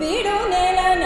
ಬಿಡು ನೆಲನ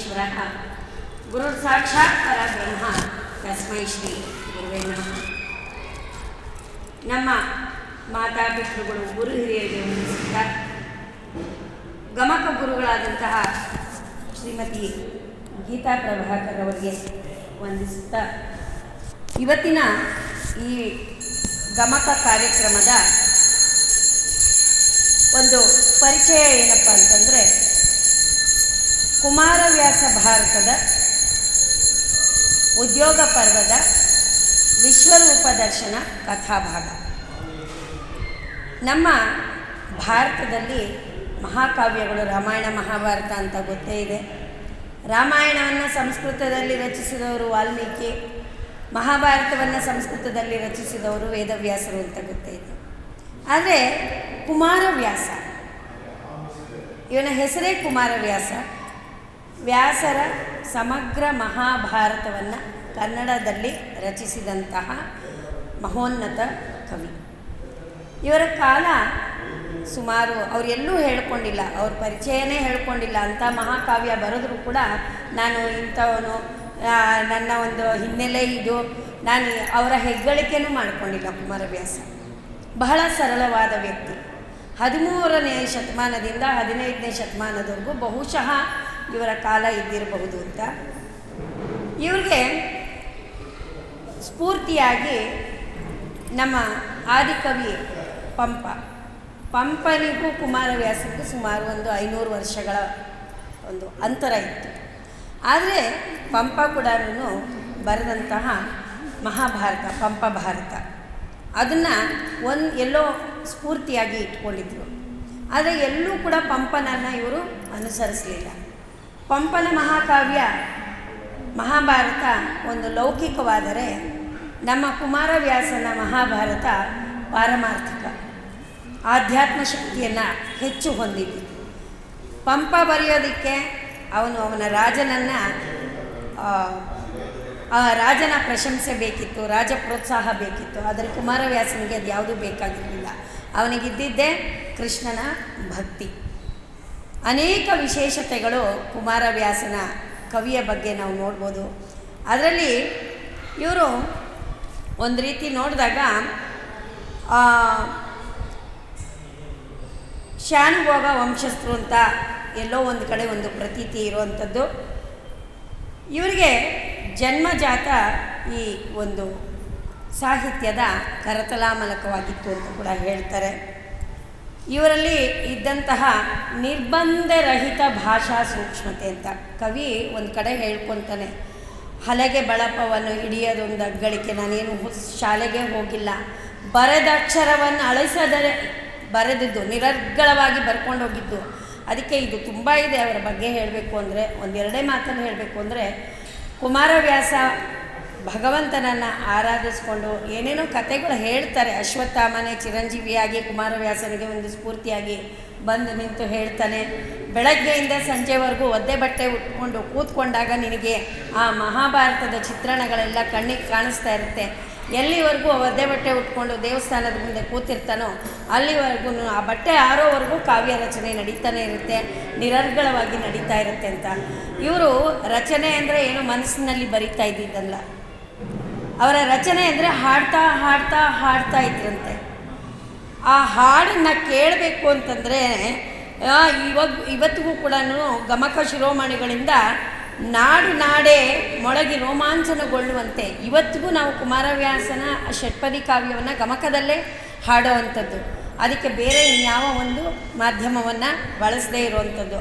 ದೇವೋ ಗುರು ಸಾಕ್ಷಾತ್ ಪರ ಬ್ರಹ್ಮ ತಸ್ಮೈ ಶ್ರೀ ಗುರುವೇ ನಮಃ ನಮ್ಮ ಮಾತಾಪಿತೃಗಳು ಗುರು ಹಿರಿಯರಿಗೆ ವಂದಿಸುತ್ತಾ ಗಮಕ ಗುರುಗಳಾದಂತಹ ಶ್ರೀಮತಿ ಗೀತಾ ಪ್ರಭಾಕರ್ ಅವರಿಗೆ ವಂದಿಸುತ್ತಾ ಇವತ್ತಿನ ಈ ಗಮಕ ಕಾರ್ಯಕ್ರಮದ ಒಂದು ಪರಿಚಯ ಏನಪ್ಪ ಅಂತಂದರೆ ಕುಮಾರವ್ಯಾಸ ಭಾರತದ ಉದ್ಯೋಗ ಪರ್ವದ ವಿಶ್ವರೂಪ ದರ್ಶನ ಕಥಾಭಾಗ. ನಮ್ಮ ಭಾರತದಲ್ಲಿ ಮಹಾಕಾವ್ಯಗಳು ರಾಮಾಯಣ, ಮಹಾಭಾರತ ಅಂತ ಗೊತ್ತೇ ಇದೆ. ರಾಮಾಯಣವನ್ನು ಸಂಸ್ಕೃತದಲ್ಲಿ ರಚಿಸಿದವರು ವಾಲ್ಮೀಕಿ, ಮಹಾಭಾರತವನ್ನು ಸಂಸ್ಕೃತದಲ್ಲಿ ರಚಿಸಿದವರು ವೇದವ್ಯಾಸರು ಅಂತ ಗೊತ್ತೇ ಇದೆ. ಆದರೆ ಕುಮಾರವ್ಯಾಸ, ಇವನ ಹೆಸರೇ ಕುಮಾರವ್ಯಾಸ. ವ್ಯಾಸರ ಸಮಗ್ರ ಮಹಾಭಾರತವನ್ನು ಕನ್ನಡದಲ್ಲಿ ರಚಿಸಿದಂತಹ ಮಹೋನ್ನತ ಕವಿ. ಇವರ ಕಾಲ ಸುಮಾರು ಅವರೆಲ್ಲೂ ಹೇಳ್ಕೊಂಡಿಲ್ಲ, ಅವ್ರ ಪರಿಚಯನೇ ಹೇಳ್ಕೊಂಡಿಲ್ಲ. ಅಂಥ ಮಹಾಕಾವ್ಯ ಬರೆದರೂ ಕೂಡ ನಾನು ಇಂಥವನು ನನ್ನ ಒಂದು ಹಿನ್ನೆಲೆ ಇದು. ನಾನು ಅವರ ಹೆಗ್ಗಳಿಕೆನೂ ಮಾಡಿಕೊಂಡಿಲ್ಲ ಕುಮಾರವ್ಯಾಸ. ಬಹಳ ಸರಳವಾದ ವ್ಯಕ್ತಿ. ಹದಿಮೂರನೇ ಶತಮಾನದಿಂದ ಹದಿನೈದನೇ ಶತಮಾನದವರೆಗೂ ಬಹುಶಃ ಇವರ ಕಾಲ ಇದ್ದಿರಬಹುದು ಅಂತ. ಇವ್ರಿಗೆ ಸ್ಫೂರ್ತಿಯಾಗಿ ನಮ್ಮ ಆದಿಕವಿ ಪಂಪ. ಪಂಪನಿಗೂ ಕುಮಾರವ್ಯಾಸಕ್ಕೂ ಸುಮಾರು ಒಂದು ಐನೂರು ವರ್ಷಗಳ ಒಂದು ಅಂತರ ಇತ್ತು. ಆದರೆ ಪಂಪ ಕೂಡ ಬರೆದಂತಹ ಮಹಾಭಾರತ, ಪಂಪ ಭಾರತ. ಅದನ್ನು ಒಂದು ಎಲ್ಲೋ ಸ್ಫೂರ್ತಿಯಾಗಿ ಇಟ್ಕೊಂಡಿದ್ರು. ಆದರೆ ಎಲ್ಲೂ ಕೂಡ ಪಂಪನನ್ನು ಇವರು ಅನುಸರಿಸಲಿಲ್ಲ. ಪಂಪನ ಮಹಾಕಾವ್ಯ ಮಹಾಭಾರತ ಒಂದು ಲೌಕಿಕವಾದರೆ ನಮ್ಮ ಕುಮಾರವ್ಯಾಸನ ಮಹಾಭಾರತ ಪಾರಮಾರ್ಥಿಕ. ಆಧ್ಯಾತ್ಮ ಶಕ್ತಿಯನ್ನು ಹೆಚ್ಚು ಹೊಂದಿದ್ದು ಪಂಪ ಬರೆಯೋದಕ್ಕೆ ಅವನು ಅವನ ರಾಜನನ್ನು, ಆ ರಾಜನ ಪ್ರಶಂಸೆ ಬೇಕಿತ್ತು, ರಾಜ ಪ್ರೋತ್ಸಾಹ ಬೇಕಿತ್ತು, ಆದರೆ ಕುಮಾರವ್ಯಾಸನಿಗೆ ಅದು ಯಾವುದೂ ಬೇಕಾಗಿರಲಿಲ್ಲ. ಅವನಿಗಿದ್ದಿದ್ದೇ ಕೃಷ್ಣನ ಭಕ್ತಿ. ಅನೇಕ ವಿಶೇಷತೆಗಳು ಕುಮಾರವ್ಯಾಸನ ಕವಿಯ ಬಗ್ಗೆ ನಾವು ನೋಡ್ಬೋದು. ಅದರಲ್ಲಿ ಇವರು ಒಂದು ರೀತಿ ನೋಡಿದಾಗ ಶಾನುಭೋಗ ವಂಶಸ್ಥರು ಅಂತ ಎಲ್ಲೋ ಒಂದು ಕಡೆ ಒಂದು ಪ್ರತೀತಿ ಇರುವಂಥದ್ದು. ಇವರಿಗೆ ಜನ್ಮಜಾತ ಈ ಒಂದು ಸಾಹಿತ್ಯದ ಕರತಲಾಮಲಕವಾಗಿತ್ತು ಅಂತ ಕೂಡ ಹೇಳ್ತಾರೆ. ಇವರಲ್ಲಿ ಇದ್ದಂತಹ ನಿರ್ಬಂಧರಹಿತ ಭಾಷಾ ಸೂಕ್ಷ್ಮತೆ ಅಂತ. ಕವಿ ಒಂದು ಕಡೆ ಹೇಳ್ಕೊತಾನೆ, ಹಲಗೆ ಬಳಪವನ್ನು ಹಿಡಿಯೋದೊಂದು ಅಗ್ಗಳಿಕೆ, ನಾನೇನು ಶಾಲೆಗೆ ಹೋಗಿಲ್ಲ. ಬರೆದಕ್ಷರವನ್ನು ಅಳಿಸದರೆ, ಬರೆದಿದ್ದು ನಿರರ್ಗಳವಾಗಿ ಬರ್ಕೊಂಡು ಹೋಗಿದ್ದು ಅದಕ್ಕೆ ಇದು ತುಂಬ ಇದೆ ಅವರ ಬಗ್ಗೆ ಹೇಳಬೇಕು ಅಂದರೆ, ಒಂದೆರಡೇ ಮಾತನ್ನು ಹೇಳಬೇಕು ಅಂದರೆ, ಕುಮಾರವ್ಯಾಸ ಭಗವಂತನನ್ನು ಆರಾಧಿಸ್ಕೊಂಡು ಏನೇನೋ ಕತೆಗಳು ಹೇಳ್ತಾರೆ. ಅಶ್ವತ್ಥಾಮನೆ ಚಿರಂಜೀವಿಯಾಗಿ, ಕುಮಾರವ್ಯಾಸನಿಗೆ ಒಂದು ಸ್ಫೂರ್ತಿಯಾಗಿ ಬಂದು ನಿಂತು ಹೇಳ್ತಾನೆ. ಬೆಳಗ್ಗೆಯಿಂದ ಸಂಜೆವರೆಗೂ ಒದ್ದೆ ಬಟ್ಟೆ ಉಟ್ಕೊಂಡು ಕೂತ್ಕೊಂಡಾಗ ನಿನಗೆ ಆ ಮಹಾಭಾರತದ ಚಿತ್ರಣಗಳೆಲ್ಲ ಕಣ್ಣಿಗೆ ಕಾಣಿಸ್ತಾ ಇರುತ್ತೆ. ಎಲ್ಲಿವರೆಗೂ ಒದ್ದೆ ಬಟ್ಟೆ ಉಟ್ಕೊಂಡು ದೇವಸ್ಥಾನದ ಮುಂದೆ ಕೂತಿರ್ತಾನೋ, ಅಲ್ಲಿವರೆಗೂ ಆ ಬಟ್ಟೆ ಆರೋವರೆಗೂ ಕಾವ್ಯ ರಚನೆ ನಡೀತಾನೆ ಇರುತ್ತೆ, ನಿರರ್ಗಳವಾಗಿ ನಡೀತಾ ಇರುತ್ತೆ ಅಂತ. ಇವರು ರಚನೆ ಅಂದರೆ ಏನು ಮನಸ್ಸಿನಲ್ಲಿ ಬರಿತಾ ಇದ್ದಿದ್ದಲ್ಲ. ಅವರ ರಚನೆ ಅಂದರೆ ಹಾಡ್ತಾ ಹಾಡ್ತಾ ಹಾಡ್ತಾ ಇದ್ರಂತೆ. ಆ ಹಾಡನ್ನು ಕೇಳಬೇಕು ಅಂತಂದರೆ ಇವಾಗ ಇವತ್ತಿಗೂ ಕೂಡ ಗಮಕ ಶಿರೋಮಣಿಗಳಿಂದ ನಾಡು ನಾಡೇ ಮೊಳಗಿ ರೋಮಾಂಚನಗೊಳ್ಳುವಂತೆ ಇವತ್ತಿಗೂ ನಾವು ಕುಮಾರವ್ಯಾಸನ ಷಟ್ಪದಿ ಕಾವ್ಯವನ್ನು ಗಮಕದಲ್ಲೇ ಹಾಡುವಂಥದ್ದು. ಅದಕ್ಕೆ ಬೇರೆ ಇನ್ಯಾವ ಒಂದು ಮಾಧ್ಯಮವನ್ನು ಬಳಸದೇ ಇರುವಂಥದ್ದು.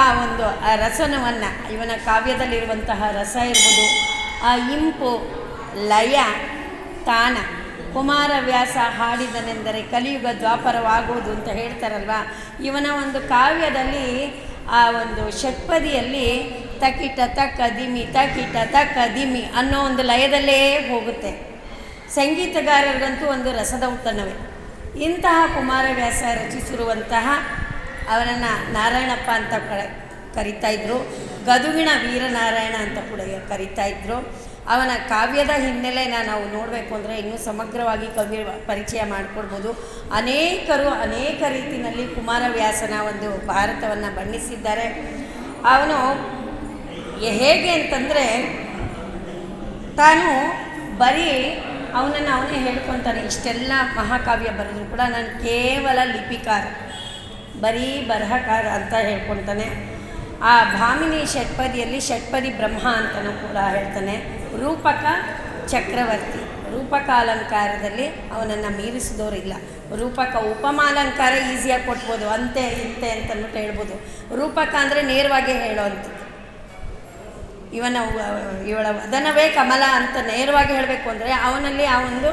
ಆ ಒಂದು ರಸನವನ್ನು, ಇವನ ಕಾವ್ಯದಲ್ಲಿರುವಂತಹ ರಸ ಇರ್ಬೋದು, ಆ ಇಂಪು ಲಯ, ತಾನ ಕುಮಾರವ್ಯಾಸ ಹಾಡಿದನೆಂದರೆ ಕಲಿಯುಗ ದ್ವಾಪರವಾಗುವುದು ಅಂತ ಹೇಳ್ತಾರಲ್ವ? ಇವನ ಒಂದು ಕಾವ್ಯದಲ್ಲಿ, ಆ ಒಂದು ಷಟ್ಪದಿಯಲ್ಲಿ ತಕಿಟ ತಕ್ಕದಿಮಿ ತಕಿಟ ಕದಿಮಿ ಅನ್ನೋ ಒಂದು ಲಯದಲ್ಲೇ ಹೋಗುತ್ತೆ. ಸಂಗೀತಗಾರರಿಗಂತೂ ಒಂದು ರಸದ ಉತ್ತನವೇ ಇಂತಹ ಕುಮಾರವ್ಯಾಸ ರಚಿಸಿರುವಂತಹ ಅವನನ್ನು ನಾರಾಯಣಪ್ಪ ಅಂತ ಕರಿತಾ ಇದ್ರು. ಗದುವಿನ ವೀರನಾರಾಯಣ ಅಂತ ಕೂಡ ಕರಿತಾ ಇದ್ರು. ಅವನ ಕಾವ್ಯದ ಹಿನ್ನೆಲೆನ ನಾವು ನೋಡಬೇಕು ಅಂದರೆ ಇನ್ನೂ ಸಮಗ್ರವಾಗಿ ಕವಿ ಪರಿಚಯ ಮಾಡಿಕೊಡ್ಬೋದು. ಅನೇಕರು ಅನೇಕ ರೀತಿಯಲ್ಲಿ ಕುಮಾರವ್ಯಾಸನ ಒಂದು ಭಾರತವನ್ನು ಬಣ್ಣಿಸಿದ್ದಾರೆ. ಅವನು ಹೇಗೆ ಅಂತಂದರೆ ತಾನು ಬರೀ ಅವನನ್ನು ಅವನೇ ಹೇಳ್ಕೊತಾನೆ. ಇಷ್ಟೆಲ್ಲ ಮಹಾಕಾವ್ಯ ಬರೆದ್ರು ಕೂಡ ನಾನು ಕೇವಲ ಲಿಪಿಕಾರ, ಬರೀ ಬರಹಕಾರ ಅಂತ ಹೇಳ್ಕೊತಾನೆ. ಆ ಭಾಮಿನಿ ಷಟ್ಪದಿಯಲ್ಲಿ ಷಟ್ಪದಿ ಬ್ರಹ್ಮ ಅಂತಲೂ ಕೂಡ ಹೇಳ್ತಾನೆ. ರೂಪಕ ಚಕ್ರವರ್ತಿ. ರೂಪಕ ಅಲಂಕಾರದಲ್ಲಿ ಅವನನ್ನು ಮೀರಿಸಿದವರಿಲ್ಲ ರೂಪಕ ಉಪಮಾಲಂಕಾರ ಈಸಿಯಾಗಿ ಕೊಟ್ಬೋದು. ಅಂತೆ, ಇಂತೆ ಅಂತಂದ್ಬಿಟ್ಟು ಹೇಳ್ಬೋದು. ರೂಪಕ ಅಂದರೆ ನೇರವಾಗಿ ಹೇಳೋವಂಥದ್ದು ಇವನ, ಇವಳ ವದನವೇ ಕಮಲ ಅಂತ ನೇರವಾಗಿ ಹೇಳಬೇಕು ಅಂದರೆ ಅವನಲ್ಲಿ ಆ ಒಂದು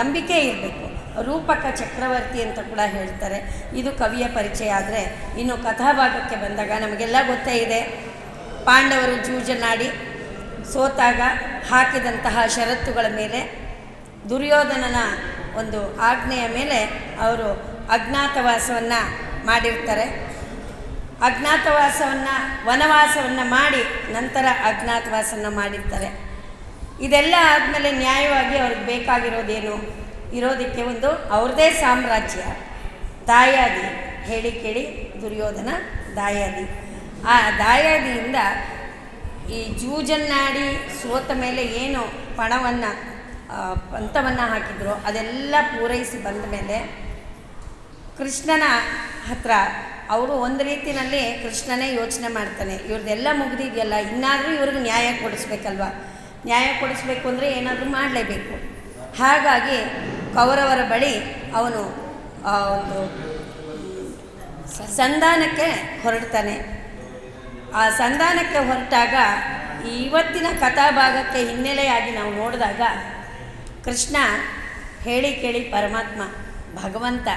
ನಂಬಿಕೆ ಇರಬೇಕು. ರೂಪಕ ಚಕ್ರವರ್ತಿ ಅಂತ ಕೂಡ ಹೇಳ್ತಾರೆ. ಇದು ಕವಿಯ ಪರಿಚಯ ಆದರೆ ಇನ್ನು ಕಥಾಭಾಗಕ್ಕೆ ಬಂದಾಗ ನಮಗೆಲ್ಲ ಗೊತ್ತೇ ಇದೆ. ಪಾಂಡವರು ಜೂಜನಾಡಿ ಸೋತಾಗ ಹಾಕಿದಂತಹ ಷರತ್ತುಗಳ ಮೇಲೆ ದುರ್ಯೋಧನನ ಒಂದು ಆಜ್ಞೆಯ ಮೇಲೆ ಅವರು ಅಜ್ಞಾತವಾಸವನ್ನು ಮಾಡಿರ್ತಾರೆ. ಅಜ್ಞಾತವಾಸವನ್ನು, ವನವಾಸವನ್ನು ಮಾಡಿ ನಂತರ ಅಜ್ಞಾತವಾಸವನ್ನು ಮಾಡಿರ್ತಾರೆ. ಇದೆಲ್ಲ ಆದಮೇಲೆ ನ್ಯಾಯವಾಗಿ ಅವ್ರಿಗೆ ಬೇಕಾಗಿರೋದೇನು? ಇರೋದಕ್ಕೆ ಒಂದು ಅವ್ರದೇ ಸಾಮ್ರಾಜ್ಯ. ದಾಯಾದಿ, ಹೇಳಿ ಕೇಳಿ, ದುರ್ಯೋಧನ ದಾಯಾದಿ. ಆ ದಾಯಾದಿಯಿಂದ ಈ ಜೂಜನ್ನಾಡಿ ಸೋತ ಮೇಲೆ ಏನು ಪಣವನ್ನು ಪಂಥವನ್ನು ಹಾಕಿದ್ರು ಅದೆಲ್ಲ ಪೂರೈಸಿ ಬಂದ ಮೇಲೆ ಕೃಷ್ಣನ ಹತ್ರ ಅವರು ಒಂದು ರೀತಿಯಲ್ಲಿ ಕೃಷ್ಣನೇ ಯೋಚನೆ ಮಾಡ್ತಾನೆ ಇವ್ರದ್ದೆಲ್ಲ ಮುಗಿದಿದೆಯಲ್ಲ, ಇನ್ನಾದರೂ ಇವ್ರಿಗೆ ನ್ಯಾಯ ಕೊಡಿಸ್ಬೇಕಲ್ವ? ನ್ಯಾಯ ಕೊಡಿಸ್ಬೇಕು ಅಂದರೆ ಏನಾದರೂ ಮಾಡಲೇಬೇಕು. ಹಾಗಾಗಿ ಕೌರವರ ಬಳಿ ಅವನು ಒಂದು ಸಂಧಾನಕ್ಕೆ ಹೊರಡ್ತಾನೆ. ಆ ಸಂಧಾನಕ್ಕೆ ಹೊರಟಾಗ ಇವತ್ತಿನ ಕಥಾಭಾಗಕ್ಕೆ ಹಿನ್ನೆಲೆಯಾಗಿ ನಾವು ನೋಡಿದಾಗ ಕೃಷ್ಣ ಹೇಳಿ ಕೇಳಿ ಪರಮಾತ್ಮ, ಭಗವಂತ,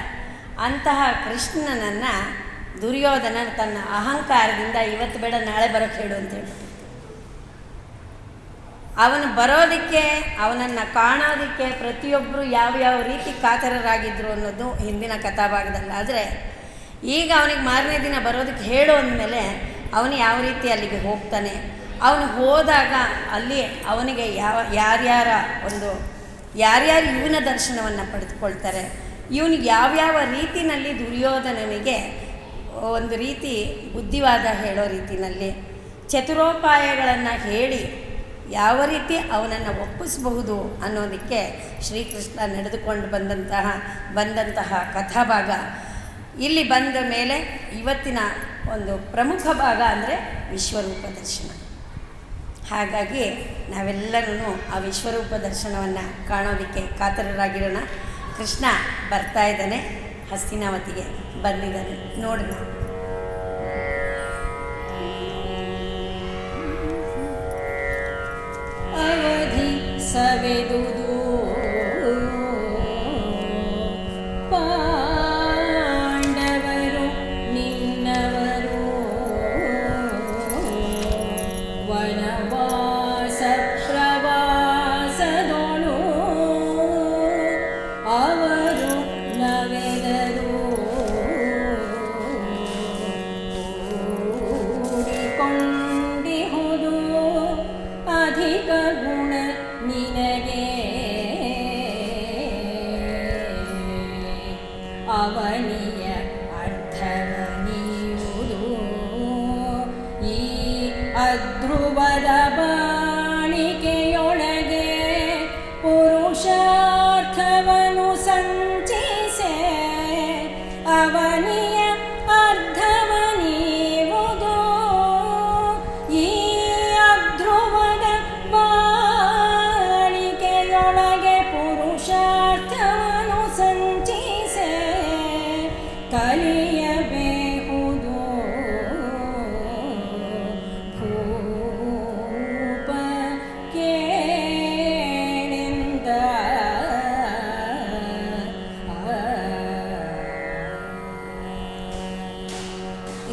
ಅಂತಹ ಕೃಷ್ಣನನ್ನು ದುರ್ಯೋಧನ ತನ್ನ ಅಹಂಕಾರದಿಂದ ಇವತ್ತು ಬೇಡ, ನಾಳೆ ಬರೋಕ್ಕೆ ಹೇಳು ಅಂತ ಹೇಳ್ಬಿಟ್ಟು ಅವನು ಬರೋದಕ್ಕೆ, ಅವನನ್ನು ಕಾಣೋದಕ್ಕೆ ಪ್ರತಿಯೊಬ್ಬರು ಯಾವ ರೀತಿ ಕಾತರರಾಗಿದ್ದರು ಅನ್ನೋದು ಹಿಂದಿನ ಕಥಾಭಾಗದಲ್ಲಿ. ಆದರೆ ಈಗ ಅವನಿಗೆ ಮಾರನೇ ದಿನ ಬರೋದಕ್ಕೆ ಹೇಳು ಅಂದಮೇಲೆ ಅವನು ಯಾವ ರೀತಿ ಅಲ್ಲಿಗೆ ಹೋಗ್ತಾನೆ? ಅವನು ಹೋದಾಗ ಅಲ್ಲಿ ಅವನಿಗೆ ಯಾವ, ಯಾರ್ಯಾರ ಒಂದು, ಯಾರ್ಯಾರು ಇವನ ದರ್ಶನವನ್ನು ಪಡೆದುಕೊಳ್ತಾರೆ? ಇವನಿಗೆ ಯಾವ್ಯಾವ ರೀತಿನಲ್ಲಿ ದುರ್ಯೋಧನನಿಗೆ ಒಂದು ರೀತಿ ಬುದ್ಧಿವಾದ ಹೇಳೋ ರೀತಿನಲ್ಲಿ ಚತುರೋಪಾಯಗಳನ್ನು ಹೇಳಿ ಯಾವ ರೀತಿ ಅವನನ್ನು ಒಪ್ಪಿಸಬಹುದು ಅನ್ನೋದಕ್ಕೆ ಶ್ರೀಕೃಷ್ಣ ನಡೆದುಕೊಂಡು ಬಂದಂತಹ ಬಂದಂತಹ ಕಥಾಭಾಗ. ಇಲ್ಲಿ ಬಂದ ಮೇಲೆ ಇವತ್ತಿನ ಒಂದು ಪ್ರಮುಖ ಭಾಗ ಅಂದರೆ ವಿಶ್ವರೂಪ ದರ್ಶನ. ಹಾಗಾಗಿ ನಾವೆಲ್ಲರೂ ಆ ವಿಶ್ವರೂಪ ದರ್ಶನವನ್ನು ಕಾಣೋದಕ್ಕೆ ಕಾತರರಾಗಿರೋಣ. ಕೃಷ್ಣ ಬರ್ತಾ ಇದ್ದಾನೆ, ಹಸ್ತಿನಾವತಿಗೆ ಬಂದಿದ್ದಾನೆ. ನೋಡೋಣ. ಅವಧಿ ಸವೆದುದು अध्रुवदबा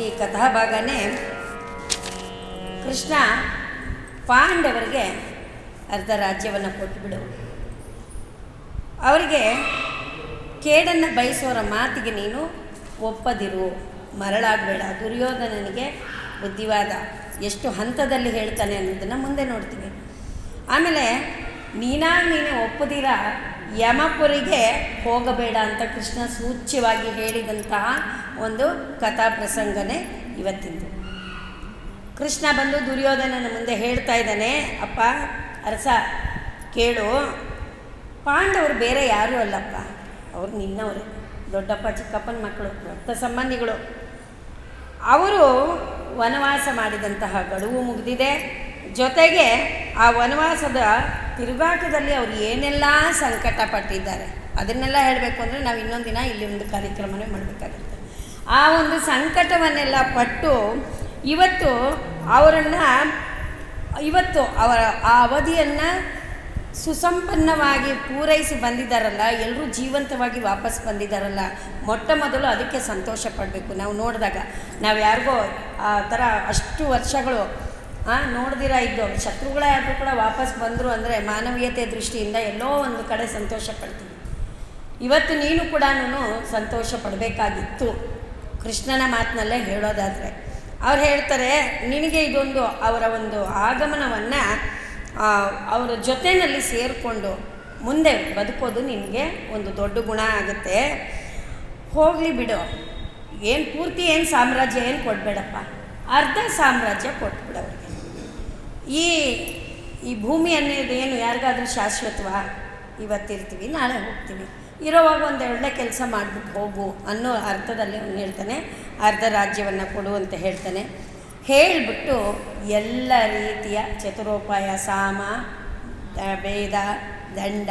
ಈ ಕಥಾಭಾಗನೇ ಕೃಷ್ಣ ಪಾಂಡವರಿಗೆ ಅರ್ಧ ರಾಜ್ಯವನ್ನು ಕೊಟ್ಟುಬಿಡು ಅವರಿಗೆ ಕೇಡನ್ನು ಬಯಸೋರ ಮಾತಿಗೆ ನೀನು ಒಪ್ಪದಿರು. ಮರಳಾಗಬೇಡ. ದುರ್ಯೋಧನನಿಗೆ ಬುದ್ಧಿವಾದ. ಎಷ್ಟು ಹಂತದಲ್ಲಿ ಹೇಳ್ತಾನೆ ಅನ್ನೋದನ್ನು ಮುಂದೆ ನೋಡ್ತೀವಿ ಆಮೇಲೆ ನೀನಾಗಿ ನೀನೇ ಒಪ್ಪದಿರ? ಯಮಪುರಿಗೆ ಹೋಗಬೇಡ ಅಂತ ಕೃಷ್ಣ ಸೂಚ್ಯವಾಗಿ ಹೇಳಿದಂತಹ ಒಂದು ಕಥಾ ಪ್ರಸಂಗನೇ ಇವತ್ತಿಂದು. ಕೃಷ್ಣ ಬಂದು ದುರ್ಯೋಧನನ ಮುಂದೆ ಹೇಳ್ತಾ ಇದ್ದಾನೆ, ಅಪ್ಪ, ಅರಸ, ಕೇಳು. ಪಾಂಡವರು ಬೇರೆ ಯಾರೂ ಅಲ್ಲಪ್ಪ. ಅವ್ರು ನಿನ್ನವರು. ದೊಡ್ಡಪ್ಪ, ಚಿಕ್ಕಪ್ಪನ ಮಕ್ಕಳು, ರಕ್ತ ಸಂಬಂಧಿಗಳು. ಅವರು ವನವಾಸ ಮಾಡಿದಂತಹ ಗಡುವು ಮುಗಿದಿದೆ. ಜೊತೆಗೆ ಆ ವನವಾಸದ ತಿರುಗಾಟದಲ್ಲಿ ಅವರು ಏನೆಲ್ಲ ಸಂಕಟ ಪಟ್ಟಿದ್ದಾರೆ ಅದನ್ನೆಲ್ಲ ಹೇಳಬೇಕು ಅಂದರೆ ನಾವು ಇನ್ನೊಂದು ದಿನ ಇಲ್ಲಿ ಒಂದು ಕಾರ್ಯಕ್ರಮನೇ ಮಾಡಬೇಕಾಗುತ್ತೆ. ಆ ಒಂದು ಸಂಕಟವನ್ನೆಲ್ಲ ಪಟ್ಟು ಇವತ್ತು ಅವರನ್ನು, ಇವತ್ತು ಅವರ ಆ ಅವಧಿಯನ್ನು ಸುಸಂಪನ್ನವಾಗಿ ಪೂರೈಸಿ ಬಂದಿದ್ದಾರಲ್ಲ ಎಲ್ಲರೂ ಜೀವಂತವಾಗಿ ವಾಪಸ್ ಬಂದಿದ್ದಾರಲ್ಲ, ಮೊಟ್ಟ ಮೊದಲು ಅದಕ್ಕೆ ಸಂತೋಷ ಪಡಬೇಕು. ನಾವು ನೋಡಿದಾಗ ನಾವು ಯಾರಿಗೋ ಆ ಥರ ಅಷ್ಟು ವರ್ಷಗಳು ನೋಡ್ದಿರ ಇದ್ದು ಶತ್ರುಗಳೇ ಆದರೂ ಕೂಡ ವಾಪಸ್ ಬಂದರು ಅಂದರೆ ಮಾನವೀಯತೆ ದೃಷ್ಟಿಯಿಂದ ಎಲ್ಲೋ ಒಂದು ಕಡೆ ಸಂತೋಷ ಪಡ್ತೀನಿ ಇವತ್ತು ನೀನು ಕೂಡ ಸಂತೋಷ ಪಡಬೇಕಾಗಿತ್ತು ಕೃಷ್ಣನ ಮಾತಿನಲ್ಲೇ ಹೇಳೋದಾದರೆ. ಅವ್ರು ಹೇಳ್ತಾರೆ, ನಿನಗೆ ಇದೊಂದು ಅವರ ಒಂದು ಆಗಮನವನ್ನು ಅವರ ಜೊತೆಯಲ್ಲಿ ಸೇರಿಕೊಂಡು ಮುಂದೆ ಬದುಕೋದು ನಿನಗೆ ಒಂದು ದೊಡ್ಡ ಗುಣ ಆಗುತ್ತೆ. ಹೋಗಲಿ ಬಿಡು. ಏನು ಪೂರ್ತಿ ಏನು ಸಾಮ್ರಾಜ್ಯ ಏನು ಕೊಡಬೇಡಪ್ಪ. ಅರ್ಧ ಸಾಮ್ರಾಜ್ಯ ಕೊಟ್ಬಿಡು ಅವ್ರಿಗೆ ಈ ಈ ಭೂಮಿ ಅನ್ನೋದು ಏನು ಯಾರಿಗಾದ್ರೂ ಶಾಶ್ವತವ? ಇವತ್ತಿರ್ತೀವಿ, ನಾಳೆ ಹೋಗ್ತೀವಿ. ಇರೋವಾಗ ಒಂದು ಒಳ್ಳೆ ಕೆಲಸ ಮಾಡಿಬಿಟ್ಟು ಹೋಗು ಅನ್ನೋ ಅರ್ಥದಲ್ಲಿ ಅವನು ಹೇಳ್ತಾನೆ. ಅರ್ಧ ರಾಜ್ಯವನ್ನು ಕೊಡು ಅಂತ ಹೇಳ್ತಾನೆ. ಹೇಳಿಬಿಟ್ಟು ಎಲ್ಲ ರೀತಿಯ ಚತುರೋಪಾಯ, ಸಾಮ ಭೇದ ದಂಡ,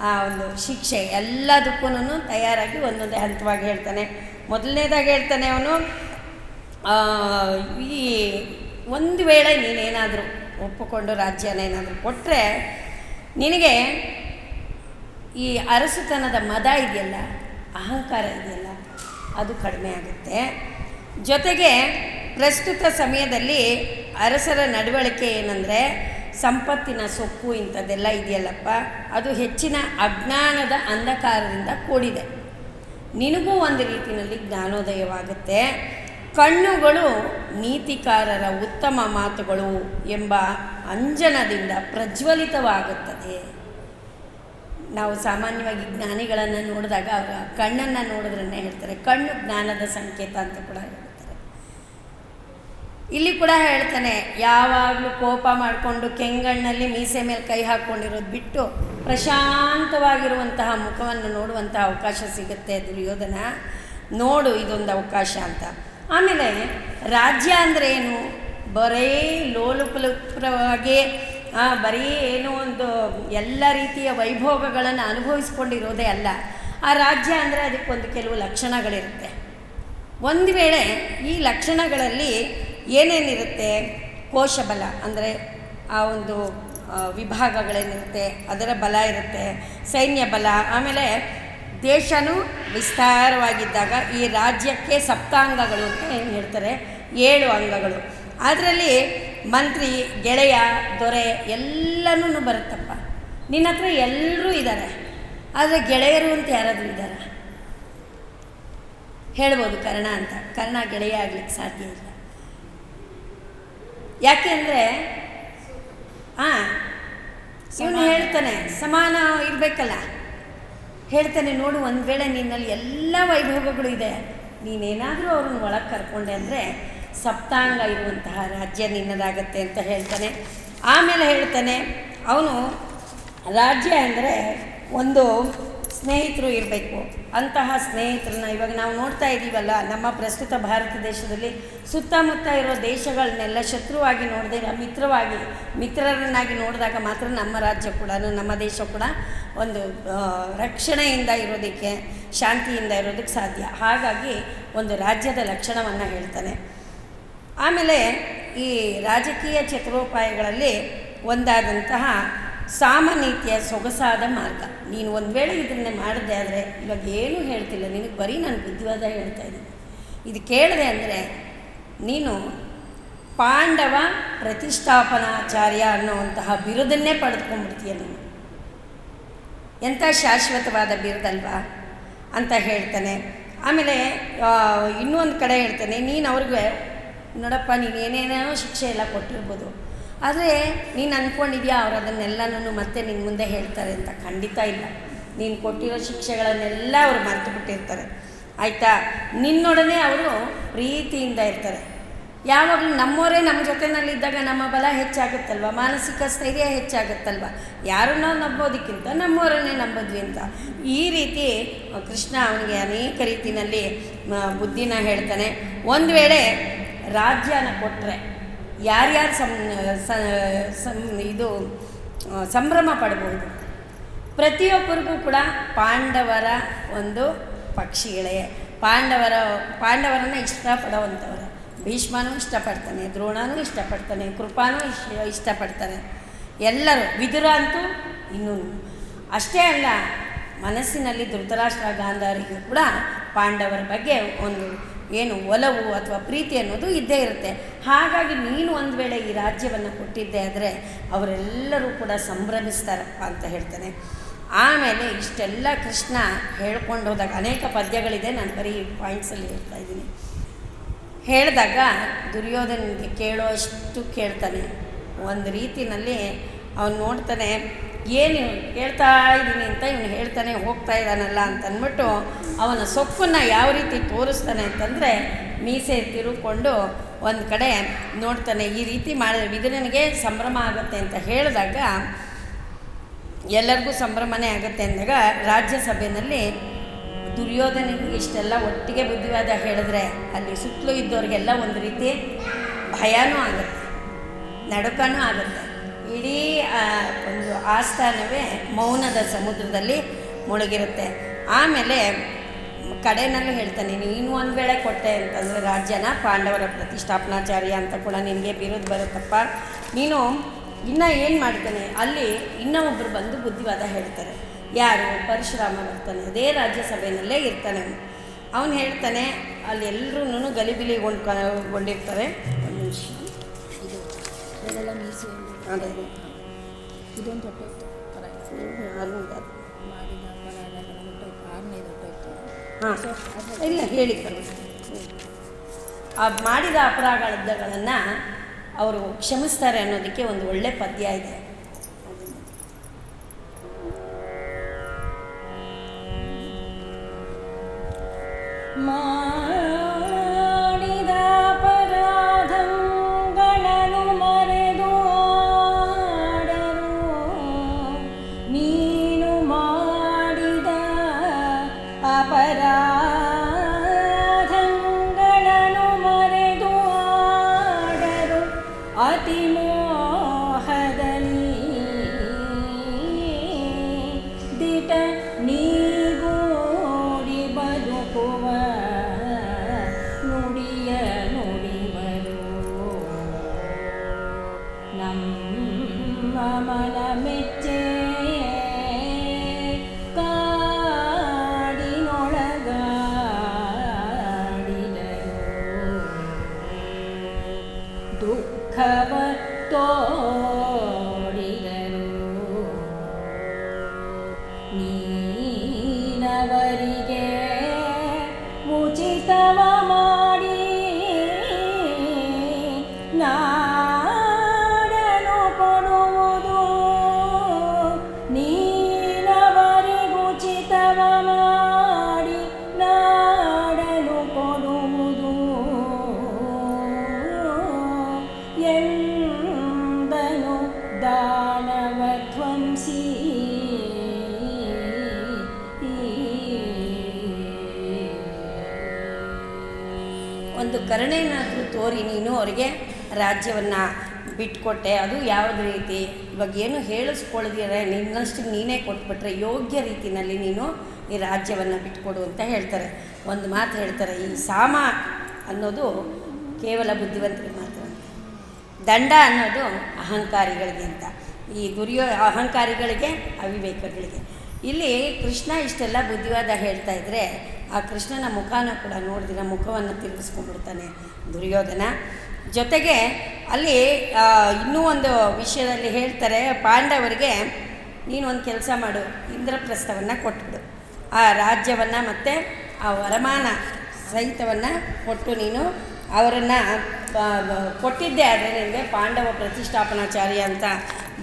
ಆ ಒಂದು ಶಿಕ್ಷೆ ಎಲ್ಲದಕ್ಕೂ ತಯಾರಾಗಿ ಒಂದೊಂದೇ ಹಂತವಾಗಿ ಹೇಳ್ತಾನೆ. ಮೊದಲನೇದಾಗಿ ಹೇಳ್ತಾನೆ ಅವನು ಈ ಒಂದು ವೇಳೆ ನೀನೇನಾದರೂ ಒಪ್ಪಿಕೊಂಡು ರಾಜ್ಯನ ಏನಾದರೂ ಕೊಟ್ಟರೆ ನಿನಗೆ ಈ ಅರಸುತನದ ಮದ ಇದೆಯಲ್ಲ, ಅಹಂಕಾರ ಇದೆಯಲ್ಲ, ಅದು ಕಡಿಮೆ ಆಗುತ್ತೆ. ಜೊತೆಗೆ ಪ್ರಸ್ತುತ ಸಮಯದಲ್ಲಿ ಅರಸರ ನಡವಳಿಕೆ ಏನಂದರೆ, ಸಂಪತ್ತಿನ ಸೊಕ್ಕು ಇಂಥದ್ದೆಲ್ಲ ಇದೆಯಲ್ಲಪ್ಪ, ಅದು ಹೆಚ್ಚಿನ ಅಜ್ಞಾನದ ಅಂಧಕಾರದಿಂದ ಕೂಡಿದೆ. ನಿನಗೂ ಒಂದು ರೀತಿಯಲ್ಲಿ ಜ್ಞಾನೋದಯವಾಗುತ್ತೆ. ಕಣ್ಣುಗಳು ನೀತಿಕಾರರ ಉತ್ತಮ ಮಾತುಗಳು ಎಂಬ ಅಂಜನದಿಂದ ಪ್ರಜ್ವಲಿತವಾಗುತ್ತದೆ. ನಾವು ಸಾಮಾನ್ಯವಾಗಿ ಜ್ಞಾನಿಗಳನ್ನು ನೋಡಿದಾಗ ಅವರ ಕಣ್ಣನ್ನು ನೋಡಿದ್ರನ್ನೇ ಹೇಳ್ತಾರೆ. ಕಣ್ಣು ಜ್ಞಾನದ ಸಂಕೇತ ಅಂತ ಕೂಡ ಹೇಳ್ತಾರೆ. ಇಲ್ಲಿ ಕೂಡ ಹೇಳ್ತಾನೆ, ಯಾವಾಗಲೂ ಕೋಪ ಮಾಡಿಕೊಂಡು ಕೆಂಗಣ್ಣಲ್ಲಿ ಮೀಸೆ ಮೇಲೆ ಕೈ ಹಾಕ್ಕೊಂಡಿರೋದು ಬಿಟ್ಟು ಪ್ರಶಾಂತವಾಗಿರುವಂತಹ ಮುಖವನ್ನು ನೋಡುವಂತಹ ಅವಕಾಶ ಸಿಗುತ್ತೆ ದುರ್ಯೋಧನ. ನೋಡು ಇದೊಂದು ಅವಕಾಶ ಅಂತ. ಆಮೇಲೆ ರಾಜ್ಯ ಅಂದರೆ ಏನು ಬರೀ ಲೋಲುಪಲುಪ್ರವಾಗಿ ಬರೀ ಏನೋ ಒಂದು ಎಲ್ಲ ರೀತಿಯ ವೈಭೋಗಗಳನ್ನು ಅನುಭವಿಸ್ಕೊಂಡಿರೋದೇ ಅಲ್ಲ. ಆ ರಾಜ್ಯ ಅಂದರೆ ಅದಕ್ಕೊಂದು ಕೆಲವು ಲಕ್ಷಣಗಳಿರುತ್ತೆ. ಒಂದು ವೇಳೆ ಈ ಲಕ್ಷಣಗಳಲ್ಲಿ ಏನೇನಿರುತ್ತೆ? ಕೋಶಬಲ ಅಂದರೆ ಆ ಒಂದು ವಿಭಾಗಗಳೇನಿರುತ್ತೆ, ಅದರ ಬಲ ಇರುತ್ತೆ, ಸೈನ್ಯ ಬಲ, ಆಮೇಲೆ ದೇಶನೂ ವಿಸ್ತಾರವಾಗಿದ್ದಾಗ ಈ ರಾಜ್ಯಕ್ಕೆ ಸಪ್ತಾಂಗಗಳು ಅಂತ ಏನು ಹೇಳ್ತಾರೆ? ಏಳು ಅಂಗಗಳು. ಅದರಲ್ಲಿ ಮಂತ್ರಿ, ಗೆಳೆಯ, ದೊರೆ ಎಲ್ಲನೂ ಬರುತ್ತಪ್ಪ. ನಿನ್ನ ಹತ್ರ ಎಲ್ಲರೂ ಇದ್ದಾರೆ ಆದರೆ ಗೆಳೆಯರು ಅಂತ ಯಾರಾದರೂ ಇದ್ದಾರೆ ಹೇಳ್ಬೋದು ಕರ್ಣ ಅಂತ. ಕರ್ಣ ಗೆಳೆಯ ಆಗ್ಲಿಕ್ಕೆ ಸಾಧ್ಯ ಇಲ್ಲ. ಯಾಕೆಂದರೆ ಹಾಂ ಇವನು ಹೇಳ್ತಾನೆ, ಸಮಾನ ಇರಬೇಕಲ್ಲ. ಹೇಳ್ತಾನೆ, ನೋಡು, ಒಂದು ವೇಳೆ ನಿನ್ನಲ್ಲಿ ಎಲ್ಲ ವೈಭೋಗಗಳು ಇದೆ. ನೀನೇನಾದರೂ ಅವ್ರನ್ನ ಒಳಗೆ ಕರ್ಕೊಂಡೆ ಅಂದರೆ ಸಪ್ತಾಂಗ ಇರುವಂತಹ ರಾಜ್ಯ ನಿನ್ನದಾಗತ್ತೆ ಅಂತ ಹೇಳ್ತಾನೆ. ಆಮೇಲೆ ಹೇಳ್ತಾನೆ, ಅವನು ರಾಜ್ಯ ಅಂದರೆ ಒಂದು ಸ್ನೇಹಿತರು ಇರಬೇಕು. ಅಂತಹ ಸ್ನೇಹಿತರನ್ನ ಇವಾಗ ನಾವು ನೋಡ್ತಾ ಇದ್ದೀವಲ್ಲ ನಮ್ಮ ಪ್ರಸ್ತುತ ಭಾರತ ದೇಶದಲ್ಲಿ ಸುತ್ತಮುತ್ತ ಇರೋ ದೇಶಗಳನ್ನೆಲ್ಲ ಶತ್ರುವಾಗಿ ನೋಡದೆ, ಮಿತ್ರವಾಗಿ, ಮಿತ್ರರನ್ನಾಗಿ ನೋಡಿದಾಗ ಮಾತ್ರ ನಮ್ಮ ರಾಜ್ಯ ಕೂಡ ನಮ್ಮ ದೇಶ ಕೂಡ ಒಂದು ರಕ್ಷಣೆಯಿಂದ ಇರೋದಕ್ಕೆ, ಶಾಂತಿಯಿಂದ ಇರೋದಕ್ಕೆ ಸಾಧ್ಯ. ಹಾಗಾಗಿ ಒಂದು ರಾಜ್ಯದ ಲಕ್ಷಣವನ್ನು ಹೇಳ್ತಾನೆ. ಆಮೇಲೆ ಈ ರಾಜಕೀಯ ಚತುರೋಪಾಯಗಳಲ್ಲಿ ಒಂದಾದಂತಹ ಸಾಮನೀತಿಯ ಸೊಗಸಾದ ಮಾರ್ಗ. ನೀನು ಒಂದು ವೇಳೆ ಇದನ್ನೇ ಮಾಡಿದೆ ಆದರೆ ಇವಾಗ ಏನೂ ಹೇಳ್ತಿಲ್ಲ. ನಿನಗೆ ಬರೀ ನಾನು ಬುದ್ಧಿವಾದ ಹೇಳ್ತಾ ಇದ್ದೀನಿ. ಇದು ಕೇಳಿದೆ ಅಂದರೆ ನೀನು ಪಾಂಡವ ಪ್ರತಿಷ್ಠಾಪನಾಚಾರ್ಯ ಅನ್ನುವಂತಹ ಬಿರುದನ್ನೇ ಪಡೆದುಕೊಂಡ್ಬಿಡ್ತೀಯ ನೀನು. ಎಂಥ ಶಾಶ್ವತವಾದ ಬಿರುದಲ್ವಾ ಅಂತ ಹೇಳ್ತಾನೆ. ಆಮೇಲೆ ಇನ್ನೂ ಒಂದು ಕಡೆ ಹೇಳ್ತಾನೆ. ನೀನು ಅವ್ರಿಗೆ, ನೋಡಪ್ಪ, ನೀನು ಏನೇನೋ ಶಿಕ್ಷೆ ಎಲ್ಲ ಕೊಟ್ಟಿರ್ಬೋದು. ಆದರೆ ನೀನು ಅಂದ್ಕೊಂಡಿದ್ಯಾ ಅವ್ರು ಅದನ್ನೆಲ್ಲನೂ ಮತ್ತೆ ನಿನ್ನ ಮುಂದೆ ಹೇಳ್ತಾರೆ ಅಂತ? ಖಂಡಿತ ಇಲ್ಲ. ನೀನು ಕೊಟ್ಟಿರೋ ಶಿಕ್ಷೆಗಳನ್ನೆಲ್ಲ ಅವರು ಮರೆತು ಬಿಟ್ಟಿರ್ತಾರೆ. ಆಯಿತಾ? ನಿನ್ನೊಡನೆ ಅವರು ಪ್ರೀತಿಯಿಂದ ಇರ್ತಾರೆ. ಯಾವಾಗಲೂ ನಮ್ಮವರೇ ನಮ್ಮ ಜೊತೆನಲ್ಲಿದ್ದಾಗ ನಮ್ಮ ಬಲ ಹೆಚ್ಚಾಗುತ್ತಲ್ವ? ಮಾನಸಿಕ ಸ್ಥೈರ್ಯ ಹೆಚ್ಚಾಗುತ್ತಲ್ವ? ಯಾರನ್ನೋ ನಂಬೋದಕ್ಕಿಂತ ನಮ್ಮವರನ್ನೇ ನಂಬೋದ್ವಿ ಅಂತ. ಈ ರೀತಿ ಕೃಷ್ಣ ಅವನಿಗೆ ಅನೇಕ ರೀತಿಯಲ್ಲಿ ಬುದ್ಧಿನ ಹೇಳ್ತಾನೆ. ಒಂದು ವೇಳೆ ರಾಜ್ಯನ ಕೊಟ್ಟರೆ ಯಾರ್ಯಾರು ಸಂ ಇದು ಸಂಭ್ರಮ ಪಡ್ಬೋದು. ಪ್ರತಿಯೊಬ್ಬರಿಗೂ ಕೂಡ ಪಾಂಡವರ ಒಂದು ಪಕ್ಷಿಗಳೇ ಪಾಂಡವರ, ಪಾಂಡವರನ್ನು ಇಷ್ಟಪಡೋವಂಥವ್ರು. ಭೀಷ್ಮನೂ ಇಷ್ಟಪಡ್ತಾನೆ, ದ್ರೋಣನೂ ಇಷ್ಟಪಡ್ತಾನೆ, ಕೃಪಾನೂ ಇಷ್ಟ, ಇಷ್ಟಪಡ್ತಾನೆ. ಎಲ್ಲರೂ, ವಿದುರ ಅಂತೂ ಇನ್ನೂ ಅಷ್ಟೇ ಅಲ್ಲ, ಮನಸ್ಸಿನಲ್ಲಿ ಧೃತರಾಷ್ಟ್ರ ಗಾಂಧಾರಿಗೂ ಕೂಡ ಪಾಂಡವರ ಬಗ್ಗೆ ಒಂದು ಏನು ಒಲವು ಅಥವಾ ಪ್ರೀತಿ ಅನ್ನೋದು ಇದ್ದೇ ಇರುತ್ತೆ. ಹಾಗಾಗಿ ನೀನು ಒಂದು ವೇಳೆ ಈ ರಾಜ್ಯವನ್ನು ಕೊಟ್ಟಿದ್ದೆ ಆದರೆ ಅವರೆಲ್ಲರೂ ಕೂಡ ಸಂಭ್ರಮಿಸ್ತಾರಪ್ಪ ಅಂತ ಹೇಳ್ತಾನೆ. ಆಮೇಲೆ ಇಷ್ಟೆಲ್ಲ ಕೃಷ್ಣ ಹೇಳ್ಕೊಂಡು ಹೋದಾಗ ಅನೇಕ ಪದ್ಯಗಳಿದೆ, ನಾನು ಬರೀ ಪಾಯಿಂಟ್ಸಲ್ಲಿ ಹೇಳ್ತಾ ಇದ್ದೀನಿ. ಹೇಳಿದಾಗ ದುರ್ಯೋಧನಿಗೆ ಕೇಳೋಷ್ಟು ಕೇಳ್ತಾನೆ. ಒಂದು ರೀತಿಯಲ್ಲಿ ಅವನು ನೋಡ್ತಾನೆ ಏನು ಹೇಳ್ತಾ ಕೇಳ್ತಾ ಇದ್ದೀನಿ ಅಂತ ಇವನು ಹೇಳ್ತಾನೆ, ಹೋಗ್ತಾ ಇದ್ದಾನಲ್ಲ ಅಂತ ಅಂದ್ಬಿಟ್ಟು ಅವನ ಸೊಪ್ಪನ್ನು ಯಾವ ರೀತಿ ತೋರಿಸ್ತಾನೆ ಅಂತಂದರೆ ಮೀಸೆ ತಿರುಕೊಂಡು ಒಂದು ಕಡೆ ನೋಡ್ತಾನೆ, ಈ ರೀತಿ ಮಾಡಿದ್ರೆ ವಿದುರನಿಗೆ ಸಂಭ್ರಮ ಆಗುತ್ತೆ ಅಂತ ಹೇಳಿದಾಗ, ಎಲ್ಲರಿಗೂ ಸಂಭ್ರಮನೇ ಆಗುತ್ತೆ ಅಂದಾಗ ರಾಜ್ಯಸಭೆಯಲ್ಲಿ ದುರ್ಯೋಧನಿಗೆ ಇಷ್ಟೆಲ್ಲ ಒಟ್ಟಿಗೆ ಬುದ್ಧಿವಾದ ಹೇಳಿದ್ರೆ ಅಲ್ಲಿ ಸುತ್ತಲೂ ಇದ್ದವ್ರಿಗೆಲ್ಲ ಒಂದು ರೀತಿ ಭಯನೂ ಆಗುತ್ತೆ, ನಡುಕನೂ ಆಗುತ್ತೆ. ಇಡೀ ಒಂದು ಆಸ್ಥಾನವೇ ಮೌನದ ಸಮುದ್ರದಲ್ಲಿ ಮುಳುಗಿರುತ್ತೆ. ಆಮೇಲೆ ಕಡೆನಲ್ಲೂ ಹೇಳ್ತಾನೆ, ನೀನು ಒಂದು ವೇಳೆ ಕೊಟ್ಟೆ ಅಂತಂದರೆ ರಾಜ್ಯನ ಪಾಂಡವರ ಪ್ರತಿಷ್ಠಾಪನಾಚಾರ್ಯ ಅಂತ ಕೂಡ ನಿನಗೆ ಬಿರುದು ಬರುತ್ತಪ್ಪ. ನೀನು ಇನ್ನು ಏನು ಮಾಡ್ತಾನೆ? ಅಲ್ಲಿ ಇನ್ನೂ ಒಬ್ಬರು ಬಂದು ಬುದ್ಧಿವಾದ ಹೇಳ್ತಾರೆ. ಯಾರು? ಪರಶುರಾಮ ಬರ್ತಾನೆ. ಅದೇ ರಾಜ್ಯಸಭೆಯಲ್ಲೇ ಇರ್ತಾನೆ. ಅವನು ಹೇಳ್ತಾನೆ, ಅಲ್ಲಿ ಎಲ್ಲರೂ ಗಲಿಬಿಲಿಗೊಂಡ್ಕೊಂಡಿರ್ತಾರೆ ಇದೊಂದು ಮಾಡಿದ ಇಲ್ಲ ಹೇಳಿ. ಆ ಮಾಡಿದ ಅಪರಾಧಗಳನ್ನು ಅವರು ಕ್ಷಮಿಸ್ತಾರೆ ಅನ್ನೋದಕ್ಕೆ ಒಂದು ಒಳ್ಳೆ ಪದ್ಯ ಇದೆ ಮಾಡಿದ ಕರುಣೆನಾದರೂ ತೋರಿ ನೀನು ಅವರಿಗೆ ರಾಜ್ಯವನ್ನು ಬಿಟ್ಕೊಟ್ಟೆ, ಅದು ಯಾವ್ದು ರೀತಿ? ಇವಾಗ ಏನು ಹೇಳಿಸ್ಕೊಳ್ದಿರ ನಿನ್ನಷ್ಟು ನೀನೇ ಕೊಟ್ಬಿಟ್ರೆ ಯೋಗ್ಯ ರೀತಿಯಲ್ಲಿ ನೀನು ಈ ರಾಜ್ಯವನ್ನು ಬಿಟ್ಕೊಡು ಅಂತ ಹೇಳ್ತಾರೆ. ಒಂದು ಮಾತು ಹೇಳ್ತಾರೆ, ಈ ಸಾಮ ಅನ್ನೋದು ಕೇವಲ ಬುದ್ಧಿವಂತರಿಗೆ ಮಾತ್ರ. ದಂಡ ಅನ್ನೋದು ಅಹಂಕಾರಿಗಳಿಗೆ ಅಂತ. ಈ ದುರ್ಯೋ, ಅಹಂಕಾರಿಗಳಿಗೆ, ಅವಿವೇಕಗಳಿಗೆ. ಇಲ್ಲಿ ಕೃಷ್ಣ ಇಷ್ಟೆಲ್ಲ ಬುದ್ಧಿವಾದ ಹೇಳ್ತಾ ಇದ್ದರೆ ಆ ಕೃಷ್ಣನ ಮುಖನ ಕೂಡ ನೋಡಿದಿರ ಮುಖವನ್ನು ತಿರುಗಿಸ್ಕೊಂಡ್ಬಿಡ್ತಾನೆ ದುರ್ಯೋಧನ. ಜೊತೆಗೆ ಅಲ್ಲಿ ಇನ್ನೂ ಒಂದು ವಿಷಯದಲ್ಲಿ ಹೇಳ್ತಾರೆ, ಪಾಂಡವರಿಗೆ ನೀನು ಒಂದು ಕೆಲಸ ಮಾಡು, ಇಂದ್ರಪ್ರಸ್ಥವನ್ನು ಕೊಟ್ಬಿಡು. ಆ ರಾಜ್ಯವನ್ನು ಮತ್ತು ಆ ವರಮಾನ ಸಹಿತವನ್ನು ಕೊಟ್ಟು ನೀನು ಅವರನ್ನು ಕೊಟ್ಟಿದ್ದೆ ಆದರೆ ನಿನಗೆ ಪಾಂಡವ ಪ್ರತಿಷ್ಠಾಪನಾಚಾರ್ಯ ಅಂತ,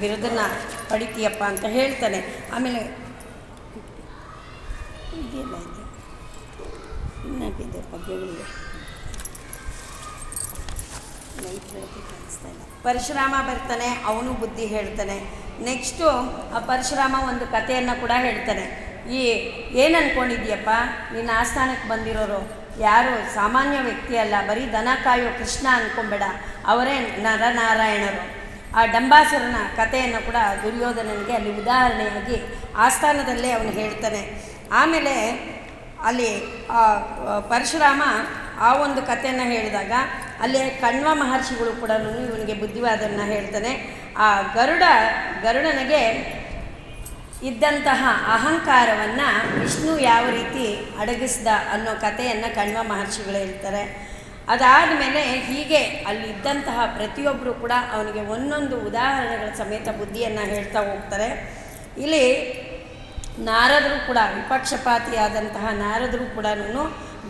ಬಿರುದನ್ನು ಪಡಿತೀಯಪ್ಪ ಅಂತ ಹೇಳ್ತಾನೆ. ಆಮೇಲೆ ಇನ್ನೂ ಪದ್ಯಗಳಿವೆ. ಲೈಟ್ ಕಾಣಿಸ್ತಾ ಇಲ್ಲ ಪರಶುರಾಮ ಬರ್ತಾನೆ, ಅವನು ಬುದ್ಧಿ ಹೇಳ್ತಾನೆ. ನೆಕ್ಸ್ಟು ಆ ಪರಶುರಾಮ ಒಂದು ಕಥೆಯನ್ನು ಕೂಡ ಹೇಳ್ತಾನೆ. ಈ ಏನು ಅಂದ್ಕೊಂಡಿದ್ಯಪ್ಪ ನಿನ್ನ ಆಸ್ಥಾನಕ್ಕೆ ಬಂದಿರೋರು ಯಾರು? ಸಾಮಾನ್ಯ ವ್ಯಕ್ತಿ ಅಲ್ಲ, ಬರೀ ದನ ಕಾಯೋ ಕೃಷ್ಣ ಅಂದ್ಕೊಂಬೇಡ ಅವರೇ ನರನಾರಾಯಣರು. ಆ ಡಂಬಾಸುರನ ಕಥೆಯನ್ನು ಕೂಡ ದುರ್ಯೋಧನನಿಗೆ ಅಲ್ಲಿ ಉದಾಹರಣೆಯಾಗಿ ಆಸ್ಥಾನದಲ್ಲೇ ಅವನು ಹೇಳ್ತಾನೆ. ಆಮೇಲೆ ಅಲ್ಲಿ ಪರಶುರಾಮ ಆ ಒಂದು ಕಥೆಯನ್ನು ಹೇಳಿದಾಗ, ಅಲ್ಲಿ ಕಣ್ವ ಮಹರ್ಷಿಗಳು ಕೂಡ ಇವನಿಗೆ ಬುದ್ಧಿವಾದನ್ನು ಹೇಳ್ತಾನೆ. ಆ ಗರುಡ, ಗರುಡನಿಗೆ ಇದ್ದಂತಹ ಅಹಂಕಾರವನ್ನು ವಿಷ್ಣು ಯಾವ ರೀತಿ ಅಡಗಿಸ್ದ ಅನ್ನೋ ಕಥೆಯನ್ನು ಕಣ್ವ ಮಹರ್ಷಿಗಳು ಹೇಳ್ತಾರೆ. ಅದಾದ ಮೇಲೆ ಹೀಗೆ ಅಲ್ಲಿ ಇದ್ದಂತಹ ಪ್ರತಿಯೊಬ್ಬರು ಕೂಡ ಅವನಿಗೆ ಒಂದೊಂದು ಉದಾಹರಣೆಗಳ ಸಮೇತ ಬುದ್ಧಿಯನ್ನು ಹೇಳ್ತಾ ಹೋಗ್ತಾರೆ. ಇಲ್ಲಿ ನಾರದರು ಕೂಡ ವಿಪಕ್ಷಪಾತಿಯಾದಂತಹ ನಾರದರು ಕೂಡ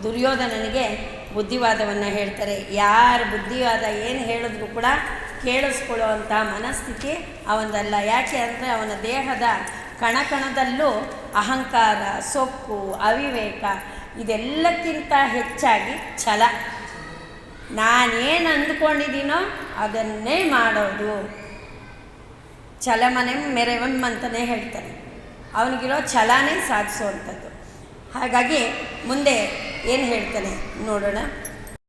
ದುರ್ಯೋಧನನಿಗೆ ಬುದ್ಧಿವಾದವನ್ನು ಹೇಳ್ತಾರೆ. ಯಾರು ಬುದ್ಧಿವಾದ ಏನು ಹೇಳಿದ್ರು ಕೂಡ ಕೇಳಿಸ್ಕೊಳ್ಳುವಂತಹ ಮನಸ್ಥಿತಿ ಅವನದಲ್ಲ. ಯಾಕೆ ಅಂದರೆ ಅವನ ದೇಹದ ಕಣಕಣದಲ್ಲೂ ಅಹಂಕಾರ, ಸೊಕ್ಕು, ಅವಿವೇಕ ಇದೆಲ್ಲಕ್ಕಿಂತ ಹೆಚ್ಚಾಗಿ ಛಲ. ನಾನೇನು ಅಂದ್ಕೊಂಡಿದ್ದೀನೋ ಅದನ್ನೇ ಮಾಡೋದು. ಛಲಮನೆ ಮೆರೆವಂ ಅಂತಲೇ ಹೇಳ್ತಾನೆ ಅವನಿಗಿರೋ ಛಲನೇ ಸಾಧಿಸುವಂಥದ್ದು ಹಾಗಾಗಿ ಮುಂದೆ ಏನು ಹೇಳ್ತಾನೆ ನೋಡೋಣ.